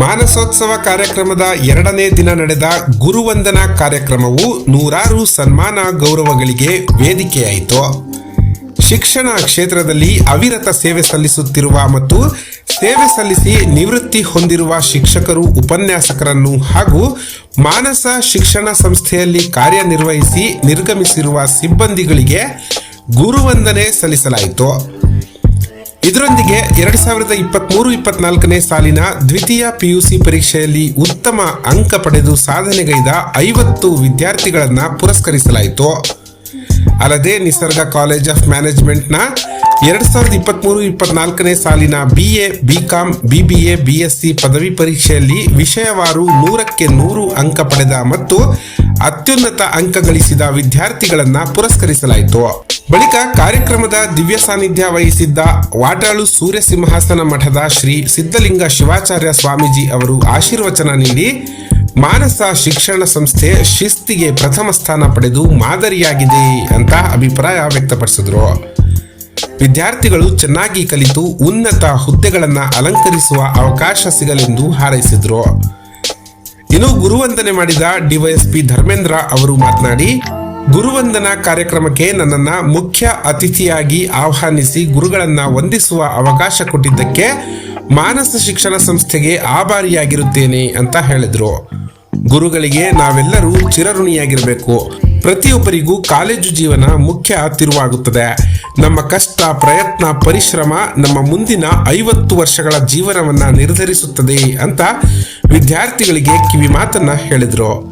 ಮಾನಸೋತ್ಸವ ಕಾರ್ಯಕ್ರಮದ ಎರಡನೇ ದಿನ ನಡೆದ ಗುರುವಂದನಾ ಕಾರ್ಯಕ್ರಮವು ನೂರಾರು ಸನ್ಮಾನ ಗೌರವಗಳಿಗೆ ವೇದಿಕೆಯಾಯಿತು. ಶಿಕ್ಷಣ ಕ್ಷೇತ್ರದಲ್ಲಿ ಅವಿರತ ಸೇವೆ ಸಲ್ಲಿಸುತ್ತಿರುವ ಮತ್ತು ಸೇವೆ ಸಲ್ಲಿಸಿ ನಿವೃತ್ತಿ ಹೊಂದಿರುವ ಶಿಕ್ಷಕರು, ಉಪನ್ಯಾಸಕರನ್ನು ಹಾಗೂ ಮಾನಸ ಶಿಕ್ಷಣ ಸಂಸ್ಥೆಯಲ್ಲಿ ಕಾರ್ಯನಿರ್ವಹಿಸಿ ನಿರ್ಗಮಿಸಿರುವ ಸಿಬ್ಬಂದಿಗಳಿಗೆ ಗುರುವಂದನೆ ಸಲ್ಲಿಸಲಾಯಿತು. ಇದರೊಂದಿಗೆ ಎರಡ್ ಸಾವಿರದ ಇಪ್ಪತ್ಮೂರು, ಇಪ್ಪತ್ನಾಲ್ಕನೇ ಸಾಲಿನ ದ್ವಿತೀಯ ಪಿಯುಸಿ ಪರೀಕ್ಷೆಯಲ್ಲಿ ಉತ್ತಮ ಅಂಕ ಪಡೆದು ಸಾಧನೆಗೈದ ಐವತ್ತು ವಿದ್ಯಾರ್ಥಿಗಳನ್ನು ಪುರಸ್ಕರಿಸಲಾಯಿತು. ಅಲ್ಲದೆ ನಿಸರ್ಗ ಕಾಲೇಜ್ ಆಫ್ ಮ್ಯಾನೇಜ್ಮೆಂಟ್ನ ಎರಡ್ ಸಾವಿರದ ಇಪ್ಪತ್ಮೂರು, ಇಪ್ಪತ್ನಾಲ್ಕನೇ ಸಾಲಿನ B A B com B B A B S C ಪದವಿ ಪರೀಕ್ಷೆಯಲ್ಲಿ ವಿಷಯವಾರು ನೂರಕ್ಕೆ ನೂರು ಅಂಕ ಪಡೆದ ಮತ್ತು ಅತ್ಯುನ್ನತ ಅಂಕ ಗಳಿಸಿದ ವಿದ್ಯಾರ್ಥಿಗಳನ್ನ ಪುರಸ್ಕರಿಸಲಾಯಿತು. ಬಳಿಕ ಕಾರ್ಯಕ್ರಮದ ದಿವ್ಯ ಸಾನ್ನಿಧ್ಯ ವಹಿಸಿದ್ದ ವಾಟಾಳು ಸೂರ್ಯ ಸಿಂಹಾಸನ ಮಠದ ಶ್ರೀ ಸಿದ್ಧಲಿಂಗ ಶಿವಾಚಾರ್ಯ ಸ್ವಾಮೀಜಿ ಅವರು ಆಶೀರ್ವಚನ ನೀಡಿ ಮಾನಸ ಶಿಕ್ಷಣ ಸಂಸ್ಥೆ ಶಿಸ್ತಿಗೆ ಪ್ರಥಮ ಸ್ಥಾನ ಪಡೆದು ಮಾದರಿಯಾಗಿದೆ ಅಂತ ಅಭಿಪ್ರಾಯ ವ್ಯಕ್ತಪಡಿಸಿದ್ರು. ವಿದ್ಯಾರ್ಥಿಗಳು ಚೆನ್ನಾಗಿ ಕಲಿತು ಉನ್ನತ ಹುದ್ದೆಗಳನ್ನ ಅಲಂಕರಿಸುವ ಅವಕಾಶ ಸಿಗಲೆಂದು ಹಾರೈಸಿದ್ರು. ಇನ್ನು ಗುರುವಂದನೆ ಮಾಡಿದ ಡಿವೈಎಸ್ಪಿ ಧರ್ಮೇಂದ್ರ ಅವರು ಮಾತನಾಡಿ ಗುರುವಂದನಾ ಕಾರ್ಯಕ್ರಮಕ್ಕೆ ನನ್ನನ್ನ ಮುಖ್ಯ ಅತಿಥಿಯಾಗಿ ಆಹ್ವಾನಿಸಿ ಗುರುಗಳನ್ನ ವಂದಿಸುವ ಅವಕಾಶ ಕೊಟ್ಟಿದ್ದಕ್ಕೆ ಮಾನಸ ಶಿಕ್ಷಣ ಸಂಸ್ಥೆಗೆ ಆಭಾರಿಯಾಗಿರುತ್ತೇನೆ ಅಂತ ಹೇಳಿದ್ರು. ಗುರುಗಳಿಗೆ ನಾವೆಲ್ಲರೂ ಚಿರಋಣಿಯಾಗಿರಬೇಕು. ಪ್ರತಿಯೊಬ್ಬರಿಗೂ ಕಾಲೇಜು ಜೀವನ ಮುಖ್ಯ ತಿರುವಾಗುತ್ತದೆ. ನಮ್ಮ ಕಷ್ಟ, ಪ್ರಯತ್ನ, ಪರಿಶ್ರಮ ನಮ್ಮ ಮುಂದಿನ ಐವತ್ತು ವರ್ಷಗಳ ಜೀವನವನ್ನ ನಿರ್ಧರಿಸುತ್ತದೆ ಅಂತ ವಿದ್ಯಾರ್ಥಿಗಳಿಗೆ ಕಿವಿ ಮಾತನ್ನ ಹೇಳಿದ್ರು.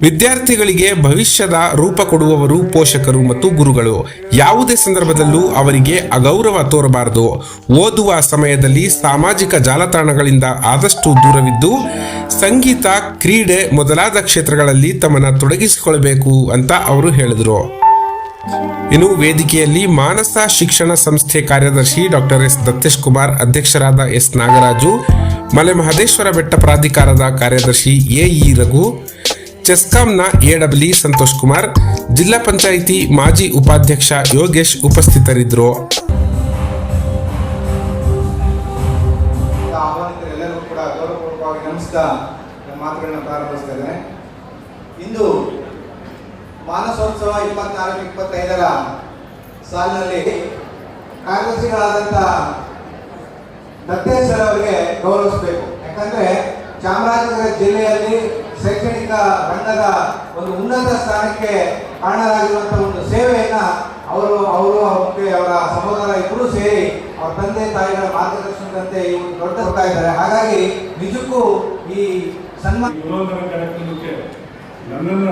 ವಿದ್ಯಾರ್ಥಿಗಳಿಗೆ ಭವಿಷ್ಯದ ರೂಪ ಕೊಡುವವರು ಪೋಷಕರು ಮತ್ತು ಗುರುಗಳು. ಯಾವುದೇ ಸಂದರ್ಭದಲ್ಲೂ ಅವರಿಗೆ ಅಗೌರವ ತೋರಬಾರದು. ಓದುವ ಸಮಯದಲ್ಲಿ ಸಾಮಾಜಿಕ ಜಾಲತಾಣಗಳಿಂದ ಆದಷ್ಟು ದೂರವಿದ್ದು, ಸಂಗೀತ, ಕ್ರೀಡೆ ಮೊದಲಾದ ಕ್ಷೇತ್ರಗಳಲ್ಲಿ ತಮ್ಮನ್ನ ತೊಡಗಿಸಿಕೊಳ್ಳಬೇಕು ಅಂತ ಅವರು ಹೇಳಿದರು. ಇನ್ನು ವೇದಿಕೆಯಲ್ಲಿ ಮಾನಸ ಶಿಕ್ಷಣ ಸಂಸ್ಥೆ ಕಾರ್ಯದರ್ಶಿ ಡಾಕ್ಟರ್ ಎಸ್. ದತ್ತೇಶ್ ಕುಮಾರ್ ಅಧ್ಯಕ್ಷರಾದ ಎಸ್. ನಾಗರಾಜು, ಮಲೆ ಮಹದೇಶ್ವರ ಬೆಟ್ಟ ಪ್ರಾಧಿಕಾರದ ಕಾರ್ಯದರ್ಶಿ ಎಇ ರಘು ಚೆಸ್ಕಾಂನ ಎಡಬ್ಲಿ ಸಂತೋಷ್ ಕುಮಾರ್, ಜಿಲ್ಲಾ ಪಂಚಾಯಿತಿ ಮಾಜಿ ಉಪಾಧ್ಯಕ್ಷ ಯೋಗೇಶ್ ಉಪಸ್ಥಿತರಿದ್ದರು. ಇಂದು ಮಾನಸೋತ್ಸವ ಇಪ್ಪತ್ನಾಲ್ಕು ಇಪ್ಪತ್ತೈದರ ಸಾಲಿನಲ್ಲಿ ಕಾರ್ಯದರ್ಶಿಗಳಾದಂಥ ದತ್ತೇಶ್ವರ ಅವರಿಗೆ ಗೌರವಿಸಬೇಕು. ಯಾಕಂದ್ರೆ ಚಾಮರಾಜನಗರ ಜಿಲ್ಲೆಯಲ್ಲಿ ಶೈಕ್ಷಣಿಕ ರಂಗದ ಒಂದು ಉನ್ನತ ಸ್ಥಾನಕ್ಕೆ ಕಾರಣರಾಗಿರುವಂಥ ಒಂದು ಸೇವೆಯನ್ನು ಅವರು ಅವರು ಮತ್ತೆ ಅವರ ಸಹೋದರ ಇಬ್ಬರು ಸೇರಿ ಅವರ ತಂದೆ ತಾಯಿಗಳ ಮಾರ್ಗದರ್ಶನದಂತೆ ಈ ಒಂದು ದೊಡ್ಡ ಹೋಗ್ತಾ ಇದ್ದಾರೆ. ಹಾಗಾಗಿ ನಿಜಕ್ಕೂ ಈ ಸನ್ಮಾನ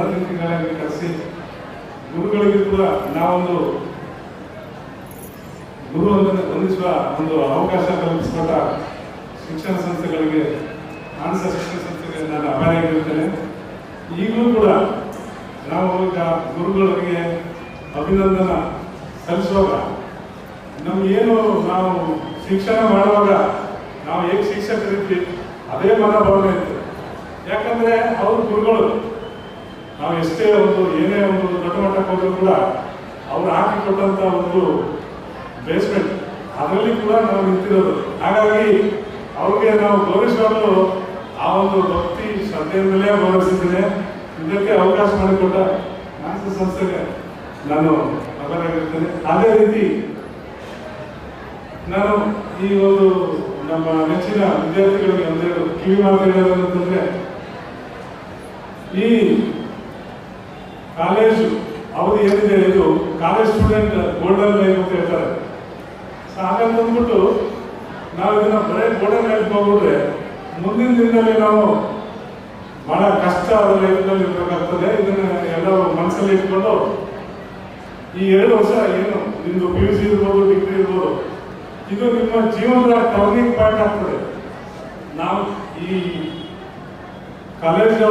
ಅತಿಥಿಗಳಾಗಿ ಕರೆಸಿ, ಗುರುಗಳಿಗೆ ಕೂಡ ನಾವೊಂದು ಗುರುವನ್ನು ಬಂಧಿಸುವ ಒಂದು ಅವಕಾಶ ಕಲ್ಪಿಸಿಕೊಟ್ಟ ಶಿಕ್ಷಣ ಸಂಸ್ಥೆಗಳಿಗೆ, ಮಾನಸ ಶಿಕ್ಷಣ ಸಂಸ್ಥೆಗೆ ನಾನು ಅಭಾರಿಯಾಗಿರುತ್ತೇನೆ ಈಗಲೂ ಕೂಡ ನಾವು ಈಗ ಗುರುಗಳಿಗೆ ಅಭಿನಂದನ ಸಲ್ಲಿಸುವಾಗ ನಮಗೇನು ನಾವು ಶಿಕ್ಷಣ ಮಾಡುವಾಗ ನಾವು ಹೇಗೆ ಶಿಕ್ಷಕರಿದ್ವಿ ಅದೇ ಮನೋಭಾವನೆ ಇತ್ತು. ಯಾಕಂದರೆ ಅವ್ರ ಗುರುಗಳು. ನಾವು ಎಷ್ಟೇ ಒಂದು ಏನೇ ಒಂದು ದೊಡ್ಡ ಮಟ್ಟಕ್ಕೆ ಹೋದರೂ ಕೂಡ ಅವ್ರು ಹಾಕಿಕೊಟ್ಟಂಥ ಒಂದು ಬೇಸ್ಮೆಂಟ್ ಅದರಲ್ಲಿ ಕೂಡ ನಾವು ನಿಂತಿರೋದು. ಹಾಗಾಗಿ ಅವ್ರಿಗೆ ನಾವು ಗೌರವಿಸುವಾಗಲೂ ಆ ಒಂದು ಭಕ್ತಿ ಶ್ರದ್ಧೆಯಿಂದಲೇ ಗೌರವಿಸಿದ್ದೇನೆ ಇದಕ್ಕೆ ಅವಕಾಶ ಮಾಡಿಕೊಟ್ಟ ಮಾನಸ ಸಂಸ್ಥೆಗೆ ನಾನು ಅಪರಾಗಿರ್ತೇನೆ ಅದೇ ರೀತಿ ನಾನು ಈ ಒಂದು ನಮ್ಮ ನೆಚ್ಚಿನ ವಿದ್ಯಾರ್ಥಿಗಳಿಗೆ ಒಂದೇ ಕಿವಿ ಮಾತು ಈ ಕಾಲೇಜು ಅವಧಿ ಏನಿದೆ ಇದು ಕಾಲೇಜ್ ಸ್ಟೂಡೆಂಟ್ ಗೋಲ್ಡನ್ ಲೈಫ್ ಅಂತ ಹೇಳ್ತಾರೆ. ಸೊ ಹಾಗಾಗಿ ಅಂದ್ಬಿಟ್ಟು ನಾವು ಇದನ್ನ ಬರೇ ಗೋಲ್ಡನ್ ಲೈಫ್ ಹೋಗ್ಬಿಟ್ರೆ ಮುಂದಿನ ದಿನದಲ್ಲಿ ನಾವು ಬಹಳ ಕಷ್ಟ ಇರಬೇಕಾಗ್ತದೆ. ಇದನ್ನು ಎಲ್ಲರೂ ಮನಸ್ಸಲ್ಲಿ ಇಟ್ಕೊಂಡು ಈ ಎರಡು ವರ್ಷ ಏನು ನಿಮ್ದು ಪಿ ಯು ಸಿ ಇರ್ಬೋದು ಡಿಗ್ರಿ ಇರ್ಬೋದು, ಇದು ನಿಮ್ಮ ಜೀವನದ ಟರ್ನಿಂಗ್ ಪಾಯಿಂಟ್ ಆಗ್ತದೆ. ನಾವು ಈ ಕಾಲೇಜ್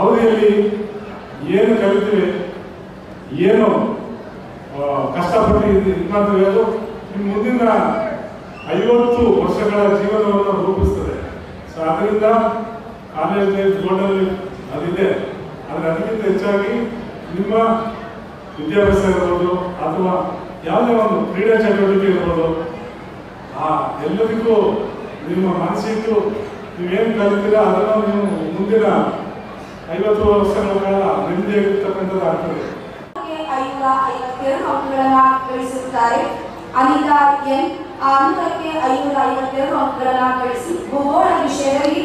ಅವಧಿಯಲ್ಲಿ ಏನು ಕಲಿತೀವಿ, ಏನು ಕಷ್ಟಪಟ್ಟು ಇದು ನಿಮ್ಮ ಮುಂದಿನ ಐವತ್ತು ವರ್ಷಗಳ ಜೀವನವನ್ನು ರೂಪಿಸ್ತದೆ. ಸೊ ಅದರಿಂದ ಕಾಲೇಜ್ ಲೈಫ್ ಗೋಲ್ಡನ್ ಅದಿದೆ ಆದರೆ ಅದಕ್ಕಿಂತ ಹೆಚ್ಚಾಗಿ ನಿಮ್ಮ ವಿದ್ಯಾಭ್ಯಾಸ ಇರ್ಬೋದು ಅಥವಾ ಯಾವುದೇ ಒಂದು ಕ್ರೀಡಾ ಚಟುವಟಿಕೆ ಇರ್ಬೋದು, ಆ ಎಲ್ಲದಕ್ಕೂ ನಿಮ್ಮ ಮನಸ್ಸಿಟ್ಟು ನೀವೇನು ಕಲಿತೀರಾ ಅದನ್ನು ನೀವು ಮುಂದಿನ ಐವತ್ತು ವರ್ಷಗಳ ಕಾಲ ಇರ್ತಕ್ಕಂಥದ್ದು ಆಗ್ತದೆ. ಐನೂರ ಐವತ್ತೆರಡು ಗಳಿಸಿರುತ್ತಾರೆ. ಅನಿತಾ ಎನ್ ಆನೂರಕ್ಕೆ ಐನೂರ ಐವತ್ತೆರಡು ಅಂಕಗಳನ್ನ ಗಳಿಸಿ ಭೂಗೋಳ ವಿಷಯದಲ್ಲಿ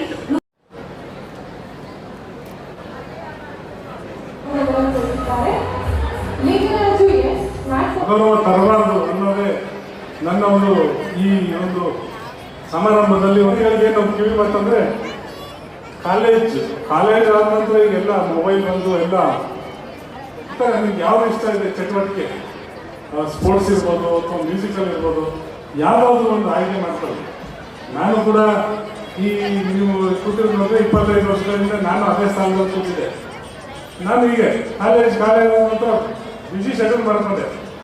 ಅದನ್ನು ತರಬಾರದು ಅನ್ನೋದೇ ನನ್ನ ಒಂದು ಈ ಒಂದು ಸಮಾರಂಭದಲ್ಲಿ ಒಂದಿಗೆ ನಾವು ಕಿವಿ ಮಾತಂದ್ರೆ ಕಾಲೇಜ್ ಕಾಲೇಜ್ ಆದ ನಂತರ ಈಗೆಲ್ಲ ಮೊಬೈಲ್ ಬಂದು ಎಲ್ಲ ನಿಮ್ಗೆ ಯಾವ್ದು ಇಷ್ಟ ಇದೆ? ಚಟುವಟಿಕೆ. ಸ್ಪೋರ್ಟ್ಸ್ ಇರ್ಬೋದು ಅಥವಾ ಮ್ಯೂಸಿಕಲ್ ಇರ್ಬೋದು. ಯಾವುದಾದ್ರೂ ಒಂದು ಆಯ್ಕೆ ಮಾಡ್ಕೊಳ್ಳಿ ನಾನು ಕೂಡ ಈ ನೀವು ಕೂತಿರೋದು ನೋಡಿದ್ರೆ ಇಪ್ಪತ್ತೈದು ವರ್ಷಗಳಿಂದ ನಾನು ಅದೇ ಸ್ಥಾನದಲ್ಲಿ ಕೂತಿದ್ದೆ. ನಾನು ಹೀಗೆ ಕಾಲೇಜ್ ಕಾಲೇಜ್ ಬಿಸಿ ಶೆಡ್ಯೂಲ್ ಮಾಡ್ಕೊಂಡೆ.